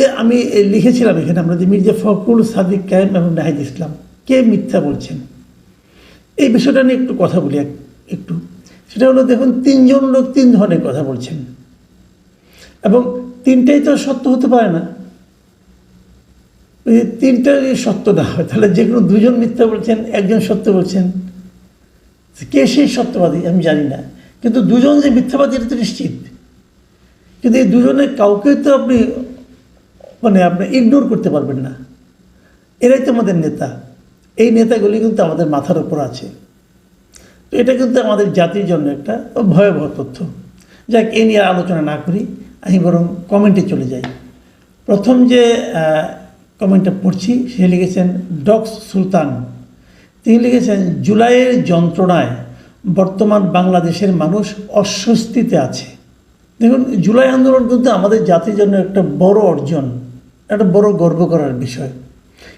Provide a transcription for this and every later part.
যে আমি লিখেছিলাম এখানে আমরা যে মির্জা ফখরুল সাদিক কায়েম এবং নাহিদ ইসলাম, কে মিথ্যা বলছেন? এই বিষয়টা নিয়ে একটু কথা বলি একটু। সেটা হলো, দেখুন, তিনজন লোক তিন ধরনের কথা বলছেন। এবং তিনটাই তো সত্য হতে পারে না। তিনটা সত্য না হয়, তাহলে যে কোনো দুজন মিথ্যা বলছেন, একজন সত্য বলছেন। কে সেই সত্যবাদী, আমি জানি না। কিন্তু দুজন যে মিথ্যাবাদী, এটা তো নিশ্চিত। কিন্তু এই দুজনের কাউকে তো আপনি মানে আপনি ইগনোর করতে পারবেন না। এরাই তো আমাদের নেতা। এই নেতাগুলি কিন্তু আমাদের মাথার উপর আছে। তো এটা কিন্তু আমাদের জাতির জন্য একটা ভয়াবহ তথ্য। যাক, এ নিয়ে আলোচনা না করি, আমি বরং কমেন্টে চলে যাই। প্রথম যে কমেন্টটা পড়ছি, সে লিখেছেন, ডক্স সুলতান। তিনি লিখেছেন, জুলাইয়ের যন্ত্রণায় বর্তমান বাংলাদেশের মানুষ অস্বস্তিতে আছে। দেখুন, জুলাই আন্দোলন কিন্তু আমাদের জাতির জন্য একটা বড় অর্জন। একটা বড় গর্ব করার বিষয়।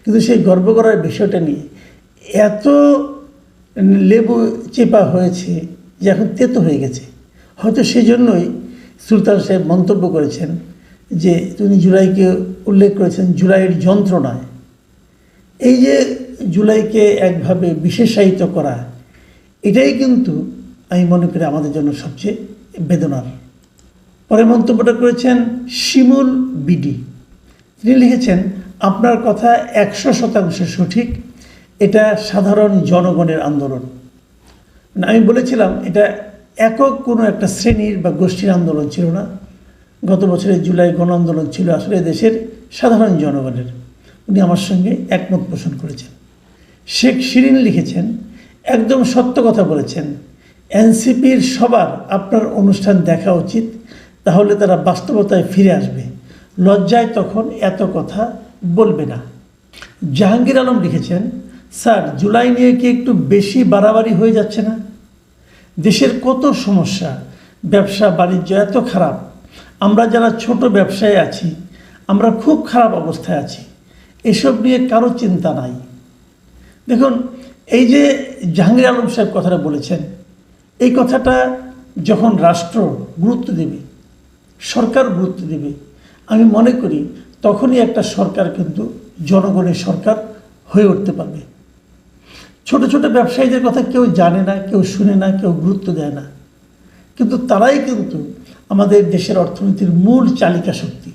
কিন্তু সেই গর্ব করার বিষয়টা নিয়ে এত লেবু চেপা হয়েছে যে এখন তেতো হয়ে গেছে। হয়তো সেজন্যই সুলতান সাহেব মন্তব্য করেছেন যে তিনি জুলাইকে উল্লেখ করেছেন জুলাইয়ের যন্ত্রণায়। এই যে জুলাইকে একভাবে বিশেষায়িত করা, এটাই কিন্তু আমি মনে করি আমাদের জন্য সবচেয়ে বেদনার। পরে মন্তব্যটা করেছেন শিমুল বিডি। তিনি লিখেছেন, আপনার কথা একশো শতাংশ সঠিক। এটা সাধারণ জনগণের আন্দোলন। মানে আমি বলেছিলাম, এটা একক কোনো একটা শ্রেণির বা গোষ্ঠীর আন্দোলন ছিল না। গত বছরের জুলাই গণ আন্দোলন ছিল আসলে দেশের সাধারণ জনগণের। উনি আমার সঙ্গে একমত পোষণ করেছেন। শেখ শিরিন লিখেছেন, একদম সত্য কথা বলেছেন। এনসিপির সবার আপনার অনুষ্ঠান দেখা উচিত, তাহলে তারা বাস্তবতায় ফিরে আসবে। লজ্জায় তখন এত কথা বলবে না। জাহাঙ্গীর আলম লিখেছেন, স্যার, জুলাই নিয়ে কি একটু বেশি বাড়াবাড়ি হয়ে যাচ্ছে না? দেশের কত সমস্যা, ব্যবসা, বাণিজ্য এত খারাপ। আমরা যারা ছোট ব্যবসায় আছি, আমরা খুব খারাপ অবস্থায় আছি। এসব নিয়ে কারও চিন্তা নাই। দেখুন, এই যে জাহাঙ্গীর আলম সাহেব কথাটা বলেছেন, এই কথাটা যখন রাষ্ট্র গুরুত্ব দেবে, সরকার গুরুত্ব দেবে আমি মনে করি তখনই একটা সরকার কিন্তু জনগণের সরকার হয়ে উঠতে পারবে। ছোট ছোট ব্যবসায়ীদের কথা কেউ জানে না, কেউ শুনে না, কেউ গুরুত্ব দেয় না। কিন্তু তারাই কিন্তু আমাদের দেশের অর্থনীতির মূল চালিকা শক্তি।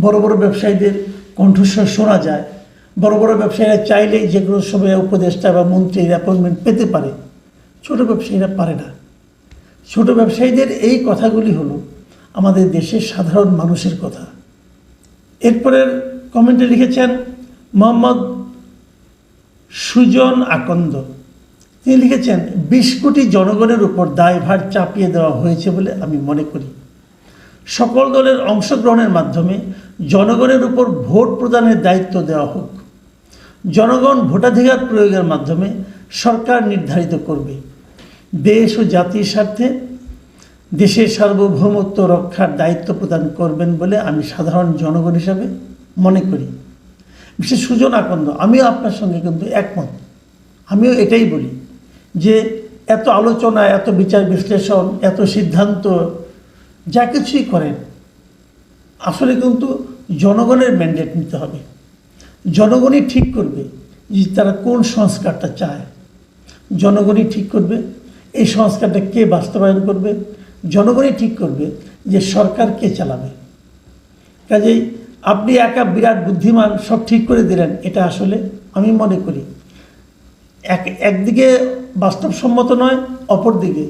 বড় বড় ব্যবসায়ীদের কণ্ঠস্বর শোনা যায়। বড় বড় ব্যবসায়ীরা চাইলেই যে কোনো সময় উপদেষ্টা বা মন্ত্রীর অ্যাপয়েন্টমেন্ট পেতে পারে। ছোট ব্যবসায়ীরা পারে না। ছোট ব্যবসায়ীদের এই কথাগুলি হলো আমাদের দেশের সাধারণ মানুষের কথা। এরপরের কমেন্টে লিখেছেন, মোহাম্মদ সুজন আকন্দ। তিনি লিখেছেন, বিশ কোটি জনগণের উপর দায়ভার চাপিয়ে দেওয়া হয়েছে বলে আমি মনে করি। সকল দলের অংশগ্রহণের মাধ্যমে জনগণের উপর ভোট প্রদানের দায়িত্ব দেওয়া হোক। জনগণ ভোটাধিকার প্রয়োগের মাধ্যমে সরকার নির্ধারিত করবে। দেশ ও জাতির স্বার্থে দেশের সার্বভৌমত্ব রক্ষার দায়িত্ব প্রদান করবেন বলে আমি সাধারণ জনগণ হিসাবে মনে করি। বিশেষ সুজন আকন্দ, আমিও আপনার সঙ্গে কিন্তু একমত। আমিও এটাই বলি যে, এত আলোচনা, এত বিচার বিশ্লেষণ, এত সিদ্ধান্ত, যা কিছুই করেন, আসলে কিন্তু জনগণের ম্যান্ডেট নিতে হবে। জনগণই ঠিক করবে যে তারা কোন সংস্কারটা চায়। জনগণই ঠিক করবে, এই সংস্কারটা কে বাস্তবায়ন করবে জনগণই ঠিক করবে যে সরকার কে চালাবে। কাজেই আপনি একা বিরাট বুদ্ধিমান, সব ঠিক করে দিলেন, এটা আসলে আমি মনে করি। এক, একদিকে বাস্তবসম্মত নয়, অপরদিকে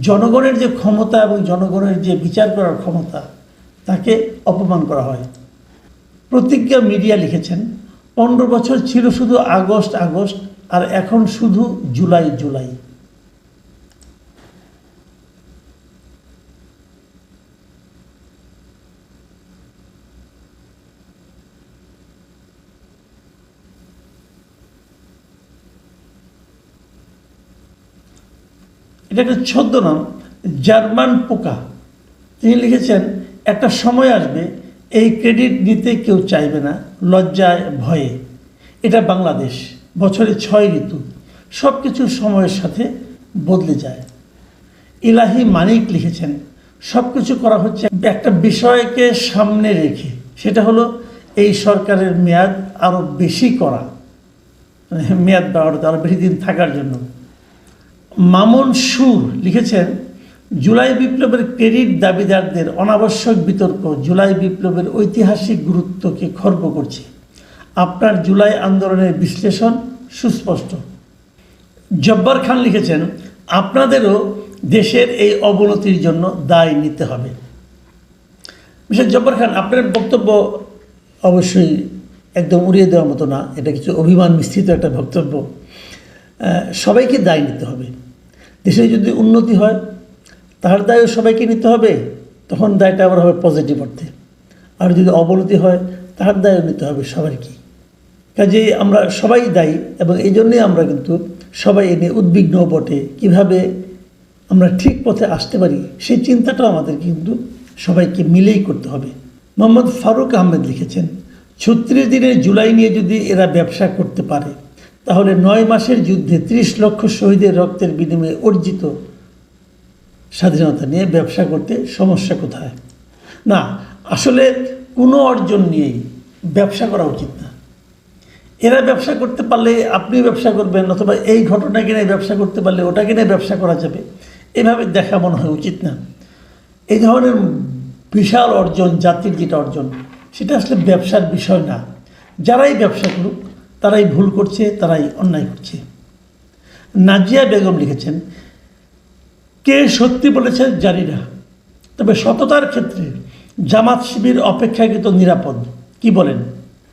জনগণের যে ক্ষমতা এবং জনগণের যে বিচার করার ক্ষমতা, তাকে অপমান করা হয়। প্রতিজ্ঞা মিডিয়া লিখেছেন, পনেরো বছর ছিল শুধু আগস্ট আগস্ট, আর এখন শুধু জুলাই জুলাই। এটা একটা ছদ্মনাম জার্মান পোকা। তিনি লিখেছেন, একটা সময় আসবে, এই ক্রেডিট নিতে কেউ চাইবে না, লজ্জায়, ভয়ে। এটা বাংলাদেশ, বছরে ছয় ঋতু। সব কিছু সময়ের সাথে বদলে যায়। ইলাহি মানিক লিখেছেন সব কিছু করা হচ্ছে একটা বিষয়কে সামনে রেখে। সেটা হলো, এই সরকারের মেয়াদ আরও বেশি করা। মানে মেয়াদ বাড়াতে আরও বেশি দিন থাকার জন্য। মামুন সুর লিখেছেন, জুলাই বিপ্লবের ক্রেডিট দাবিদারদের অনাবশ্যক বিতর্ক জুলাই বিপ্লবের ঐতিহাসিক গুরুত্বকে খর্ব করছে। আপনার জুলাই আন্দোলনের বিশ্লেষণ সুস্পষ্ট। জব্বার খান লিখেছেন, আপনাদেরও দেশের এই অবনতির জন্য দায় নিতে হবে। মিস্টার জব্বার খান, আপনার বক্তব্য অবশ্যই একদম উড়িয়ে দেওয়ার মতো না, এটা কিছু অভিমান মিশ্রিত একটা বক্তব্য। সবাইকে দায় নিতে হবে। দেশে যদি উন্নতি হয়, তার দায়ও সবাইকে নিতে হবে, তখন দায়টা আবার হবে পজিটিভ অর্থে। আর যদি অবনতি হয়, তার দায়ও নিতে হবে সবারই কাজেই আমরা সবাই দায়ী, এবং এই জন্যই আমরা কিন্তু সবাই এ নিয়ে উদ্বিগ্ন বটে। কীভাবে আমরা ঠিক পথে আসতে পারি, সেই চিন্তাটাও আমাদের কিন্তু সবাইকে মিলেই করতে হবে। মোহাম্মদ ফারুক আহমেদ লিখেছেন, ছত্রিশ দিনের জুলাই নিয়ে যদি এরা ব্যবসা করতে পারে তাহলে নয় মাসের যুদ্ধে ত্রিশ লক্ষ শহীদের রক্তের বিনিময়ে অর্জিত স্বাধীনতা নিয়ে ব্যবসা করতে সমস্যা কোথায়? না, আসলে কোনো অর্জন নিয়েই ব্যবসা করা উচিত না। এরা ব্যবসা করতে পারলে আপনি ব্যবসা করবেন, অথবা এই ঘটনা কিনে ব্যবসা করতে পারলে ওটা কিনে ব্যবসা করা যাবে। এভাবে দেখা মনে হয় উচিত না। এই ধরনের বিশাল অর্জন, জাতির যেটা অর্জন, সেটা আসলে ব্যবসার বিষয় না। যারাই ব্যবসা করুক তারাই ভুল করছে, তারাই অন্যায় করছে। নাজিয়া বেগম লিখেছেন, কে সত্যি বলেছে জানি না, তবে সততার ক্ষেত্রে জামাত শিবির অপেক্ষাকৃত নিরাপদ। কি বলেন?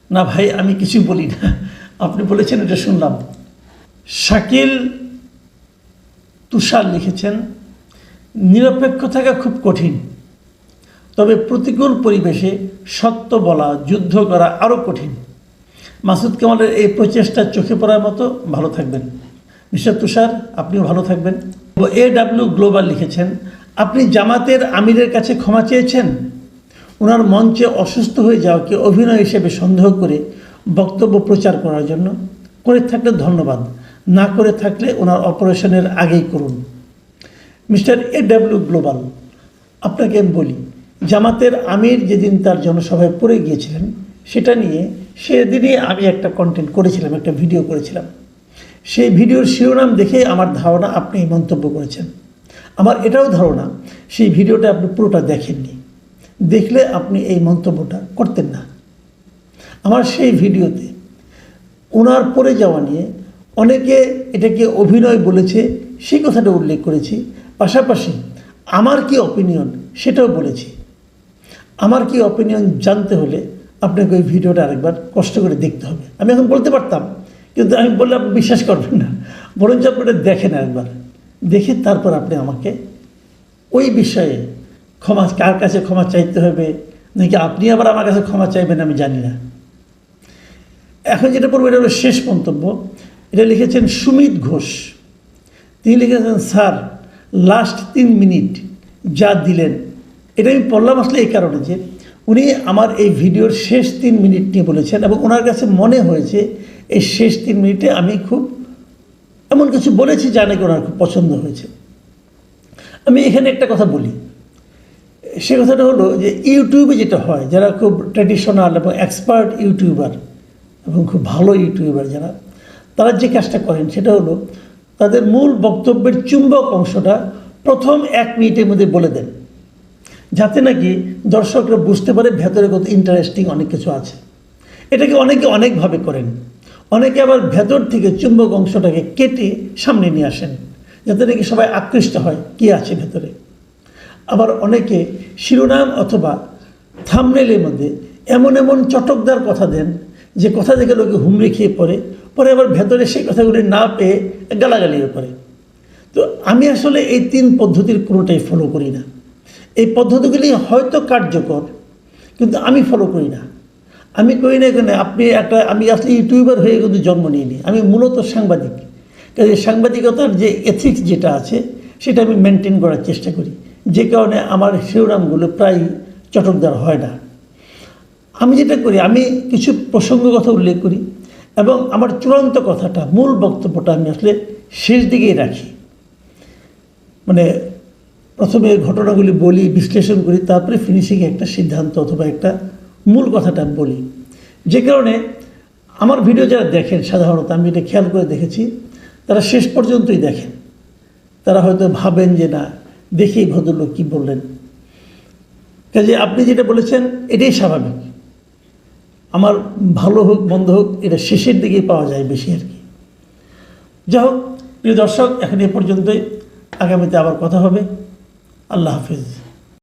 না ভাই, আমি কিছু বলি না, আপনি বলেছেন, এটা শুনলাম। শাকিল তুষার লিখেছেন, নিরপেক্ষ থাকা খুব কঠিন, তবে প্রতিকূল পরিবেশে সত্য বলা, যুদ্ধ করা আরও কঠিন। মাসুদ কামালের এই প্রচেষ্টা চোখে পড়ার মতো ভালো থাকবেন। মিস্টার তুষার, আপনিও ভালো থাকবেন। এ ডাব্লিউ গ্লোবাল লিখেছেন, আপনি জামাতের আমিরের কাছে ক্ষমা চেয়েছেন? ওনার মঞ্চে অসুস্থ হয়ে যাওয়াকে অভিনয় হিসেবে সন্দেহ করে বক্তব্য প্রচার করার জন্য করে থাকলে ধন্যবাদ, না করে থাকলে ওনার অপারেশনের আগেই করুন। মিস্টার এ ডাব্লিউ গ্লোবাল, আপনাকে আমি বলি, জামাতের আমির যেদিন তার জনসভায় পড়ে গিয়েছিলেন, সেটা নিয়ে সেদিনই আমি একটা কন্টেন্ট করেছিলাম, একটা ভিডিও করেছিলাম। সেই ভিডিওর শিরোনাম দেখে আমার ধারণা আপনি মন্তব্য করেছেন। আমার এটাও ধারণা, সেই ভিডিওটা আপনি পুরোটা দেখেননি। দেখলে আপনি এই মন্তব্যটা করতেন না। আমার সেই ভিডিওতে ওনার পরে যাওয়া নিয়ে অনেকে এটাকে অভিনয় বলেছে, সেই কথাটা উল্লেখ করেছি। পাশাপাশি আমার কি অপিনিয়ন সেটাও বলেছি। আমার কি অপিনিয়ন জানতে হলে আপনাকে ওই ভিডিওটা আরেকবার কষ্ট করে দেখতে হবে। আমি এখন বলতে পারতাম, কিন্তু আমি বললে আপনি বিশ্বাস করবেন না। বরঞ্চ আপনি দেখেন একবার দেখে তারপর আপনি আমাকে ওই বিষয়ে ক্ষমা, কার কাছে ক্ষমা চাইতে হবে, নাকি আপনি আবার আমার কাছে ক্ষমা চাইবেন আমি জানি না। এখন যেটা পড়ব, এটা হলো শেষ মন্তব্য। এটা লিখেছেন সুমিত ঘোষ। তিনি লিখেছেন, স্যার লাস্ট তিন মিনিট যা দিলেন। এটা আমি পড়লাম আসলে এই কারণে যে উনি আমার এই ভিডিওর শেষ তিন মিনিট নিয়ে বলেছেন এবং ওনার কাছে মনে হয়েছে, এই শেষ তিন মিনিটে আমি খুব এমন কিছু বলেছি যা নাকি ওনার খুব পছন্দ হয়েছে। আমি এখানে একটা কথা বলি। সে কথাটা হলো যে, ইউটিউবে যেটা হয়, যারা খুব ট্র্যাডিশনাল এবং এক্সপার্ট ইউটিউবার এবং খুব ভালো ইউটিউবার যারা, তারা যে কাজটা করেন সেটা হলো, তাদের মূল বক্তব্যের চুম্বক অংশটা প্রথম এক মিনিটের মধ্যে বলে দেন। যাতে নাকি দর্শকরা বুঝতে পারে ভেতরে কত ইন্টারেস্টিং অনেক কিছু আছে। এটাকে অনেকে অনেকভাবে করেন। অনেকে আবার ভেতর থেকে চুম্বক অংশটাকে কেটে সামনে নিয়ে আসেন, যাতে নাকি সবাই আকৃষ্ট হয় কী আছে ভেতরে। আবার অনেকে শিরোনাম অথবা থামনেলের মধ্যে এমন এমন চটকদার কথা দেন, যে কথা দেখে লোকে হুমড়ি খেয়ে পড়ে, পরে আবার ভেতরে সেই কথাগুলি না পেয়ে গালাগালিও করে। তো আমি আসলে এই তিন পদ্ধতির কোনোটাই ফলো করি না। এই পদ্ধতিগুলি হয়তো কার্যকর, কিন্তু আমি ফলো করি না। আমি করি না এখানে আপনি একটা, আমি আসলে ইউটিউবার হয়ে কিন্তু জন্ম নিইনি। আমি মূলত সাংবাদিক। কাজে সাংবাদিকতার যে এথিক্স যেটা আছে, সেটা আমি মেনটেন করার চেষ্টা করি। যে কারণে আমার শিরোনামগুলো প্রায় চটকদার হয় না। আমি যেটা করি, আমি কিছু প্রসঙ্গ কথা উল্লেখ করি এবং আমার চূড়ান্ত কথাটা, মূল বক্তব্যটা আমি আসলে শেষ দিকেই রাখি। মানে প্রথমে ঘটনাগুলি বলি, বিশ্লেষণ করি, তারপরে ফিনিশিংয়ে একটা সিদ্ধান্ত অথবা একটা মূল কথাটা বলি। যে কারণে আমার ভিডিও যারা দেখেন, সাধারণত আমি এটা খেয়াল করে দেখেছি, তারা শেষ পর্যন্তই দেখেন। তারা হয়তো ভাবেন যে না, দেখেই ভদ্রলোক কী বললেন। কাজে আপনি যেটা বলেছেন, এটাই স্বাভাবিক। আমার ভালো হোক, মন্দ হোক, এটা শেষের দিকেই পাওয়া যায় বেশি আর কি। যাই হোক, প্রিয় দর্শক, এখন এ পর্যন্তই। আগামীতে আবার কথা হবে। আল্লাহ হাফিজ।